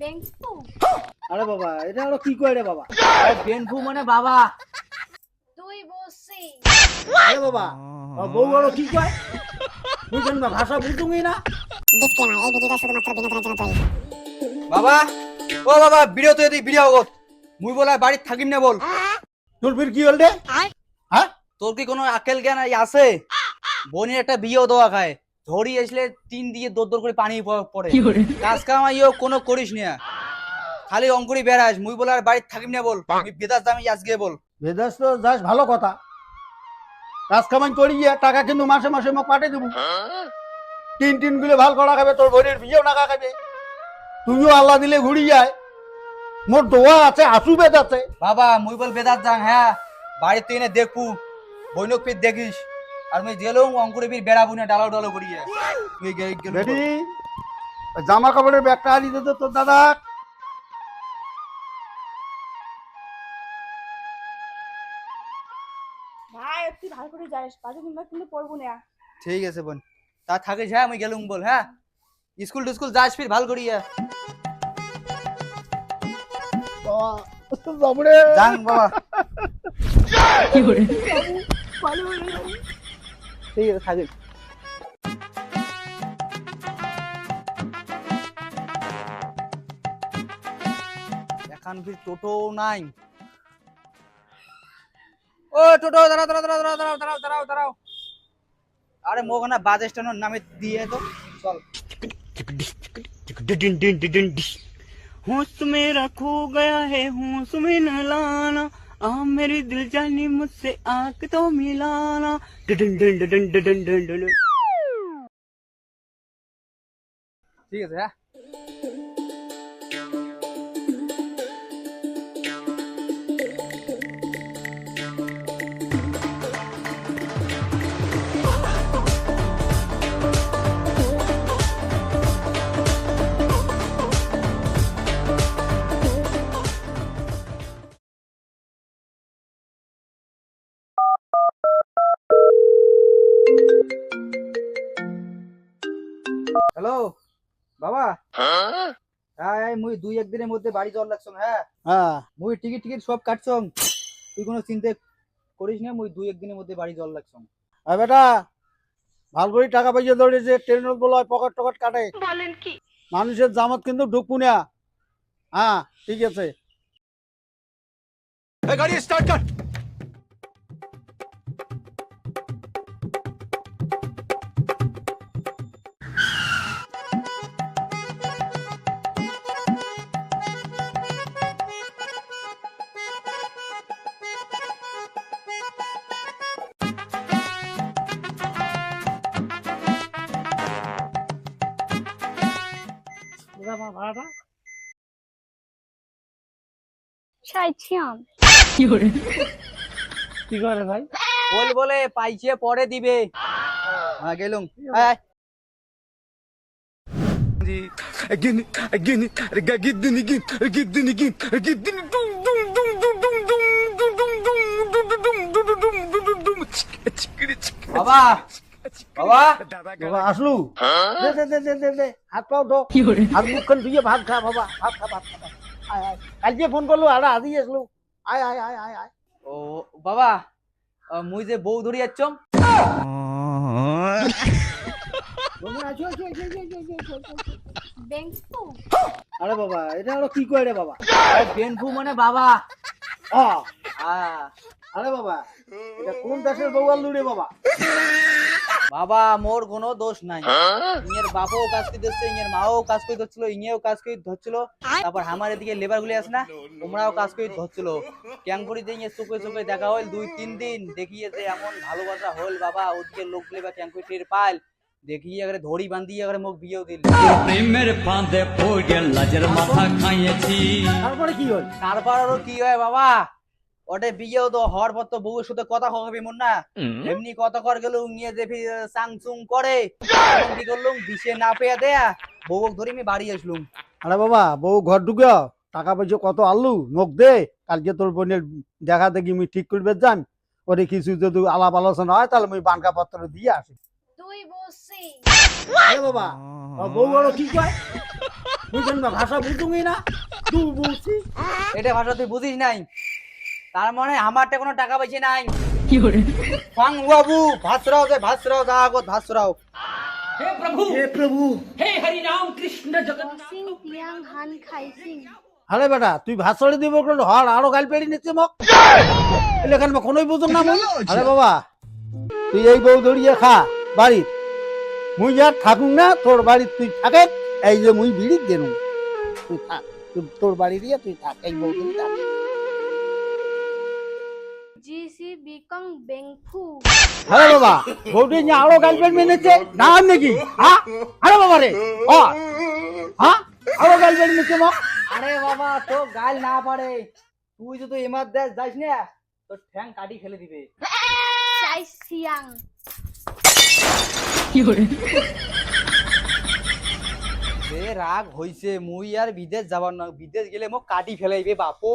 বেংকু আরে বাবা এটা আরও কি কয় রে বাবা? বেনফু মানে বাবা। তুই বসি। আরে বাবা বউ আরও কি কয়? না ভাষা বুঝুই না। ডিসক্লেমার এই ভিডিওটা শুধুমাত্র বিনোদনের জন্য তৈরি। বাবা ও বাবা ভিডিও তো এদি ভিডিও গত মুই বলা বাড়িতে থাকিম না বল। তোর ফির কি হল রে? হ্যাঁ? তোর কি কোনো আকেল জ্ঞান আছে? বোনের একটা বিয়েও দেওয়া খায়। ঝড়ি আসলে তিন দিয়ে দর দর করে পানি পড়ে। কাজ কাম কামাইও কোনো করিস না। খালি অঙ্কুরি বেড়াস মুই বলে আর বাড়িতে থাকিম না বল। বেদাস দামি আজকে বল। বেদাস তো যাস ভালো কথা। কাজ কামাই করি টাকা কিন্তু মাসে মাসে মোক পাঠিয়ে দেবো। তিন তিনগুলো ভালো করা খাবে তোর বোনের বিয়েও নাকা খাবে। তুইও আল্লাহ দিলে ঘুরি যায় মোর দোয়া আছে আসু বেদ আছে। বাবা মুই বল বেদাস যাং হ্যাঁ? বাড়িতে এনে দেখব বৈনক দেখিস। আর মুই জেলং অঙ্কুরে বীর বেড়া বুনে ডালাও ডালাও করি রেডি? জামা কাপড়ের ব্যাগটা হারিয়ে দিত তোর দাদা। ভাই তুই ভালো করে যাস বাজে কিন্তু পড়ব না। ঠিক আছে বোন। তা থাকে যা আমি গেলুম বল হ্যাঁ? স্কুল টুস্কুল যাস ফির ভালো করিয়া। বাবা যাং বাবা। কি করে ঠিক আছে থাকিস এখন ফির টোটো নাই ও টোটো দাঁড়াও দাঁড়াও দাঁড়াও দাঁড়াও দাঁড়াও দাঁড়াও দাঁড়াও দাঁড়াও আরে মোখানা বাস স্ট্যান্ডের নামে দিয়ে তো চল होश मेरा खो गया है होश में न लाना आ, मेरी दिल जानी मुझसे आँख तो मिलाना। Done done done done done done ठीक है হ্যালো বাবা। হ্যাঁ মুই দুই একদিনের মধ্যে বাড়ি যাওয়ার লাগছং হ্যাঁ। হ্যাঁ। মুই টিকিট টিকিট সব কাটছং। তুই কোনো চিন্তা করিস না মুই দুই একদিনের মধ্যে বাড়ি যাওয়ার লাগছং। আর বেটা ভালো করে টাকা পয়সা ধরেছে ট্রেনের বলো পকেট টকেট কাটে। বলেন কি? মানুষের জামাত কিন্তু ঢুকবো না। হ্যাঁ ঠিক আছে। গাড়ি স্টার্ট কর। ভাড়াটা চাইছিয়াম কি করে কি করে ভাই বল বলে পাইছে পরে দিবে হ্যাঁ গেলুম বাবা বাবা। বাবা আসলু। হ্যাঁ? দে দে হাত পাও ধো। হাত মুখখন ধুয়ে ভাত খা বাবা। ভাত খা ভাত খা। আয় আয়। কালকে ফোন করল আর আজি আসলু। আয় আয় আয় আয় আয়। ও বাবা মুই যে বউ ধরি যাচ্ছম আরে বাবা এটা আরও কি কয় রে বাবা? বেনফু মানে বাবা। আরে বাবা এটা কোন দেশের বউ আর লুড়ে বাবা? বাবা মোর কোনো দোষ নাই। ইয়ের বাপও কাজ করে দিচ্ছে ইয়ের মাও কাজ করে ধরছিল ইয়েও কাজ করে ধরছিল। তারপর আমার এদিকে লেবার গুলি আছে না তোমরাও কাজ করে ধরছিল। ক্যাং করে দিয়ে ইয়ে চোখে চোখে দেখা হইল দুই তিন দিন। দেখিয়ে যে এমন ভালোবাসা হইল বাবা ওদিকে লোক গুলি বা ক্যাং করে টের পাইল। দেখিয়ে এবারে ধরি বান্ধিয়ে এবারে মোক বিয়েও দিল। প্রেমের ফাঁদে পড়ে লাজের মাথা খাইয়েছি। তারপরে কি হল? তারপর আরও কি হয় বাবা? ওটা বিয়েও তো হওয়ার পর তো বউয়ের সাথে কথা হবে মন না। এমনি কথা কর গেল নিয়ে যে সাংসুং করে। কি করলুম দিশে না পেয়ে দেয়া বউ ধরে আমি বাড়ি আসলুম। আরে বাবা বউ ঘর ঢুকে টাকা পয়সা কত আলু নখ দে কালকে তোর বোনের দেখা দেখি আমি ঠিক করবে যান ওরে কিছু যদি আলাপ আলোচনা হয় তাহলে আমি বানকা পত্র দিয়ে আসি। তুই বসি। আরে বাবা বউ আরও কি কয়? মুই কেন ভাষা বুঝুমি না। তুই বুঝছি এটা ভাষা তুই বুঝিস নাই। তার মানে আমারটা কোনো টাকা পয়সা নাই। ফাং বাবু ভাসরাও যে ভাসরাও যা আগত ভাসরাও সিং তিয়াং হান খাই সিং। আরে বেটা তুই ভাষণে দিব করে হর আরও গাল পেড়ি নিচ্ছে মক? এখানে কোনোই বুঝুন না মুই আরে বাবা তুই এই বউ ধরিয়ে খা বাড়ি মুই আর থাকুক না তোর বাড়ির তুই থাকে এই যে মুই বিড়ি দেনু। তুই থাক তোর বাড়ি দিয়ে তুই থাক এই বউ ধরি থাক সি বেংফু আরে বাবা নিয়ে আরও গাল পেড় মেনেছে? নাম নাকি? হ্যাঁ? আরে বাবা রে ও। হ্যাঁ? আরও পেড় নিচ্ছে মক আরে বাবা তো গাল না পারে। তুই যদি এমার দেশ যাইস না তোর ঠ্যাং কাটি ফেলে দিবে। চাই সিয়াং সে রাগ হইছে মুই আর বিদেশ যাবার নয়। বিদেশ গেলে মোক কাটি ফেলাইবে বাপো।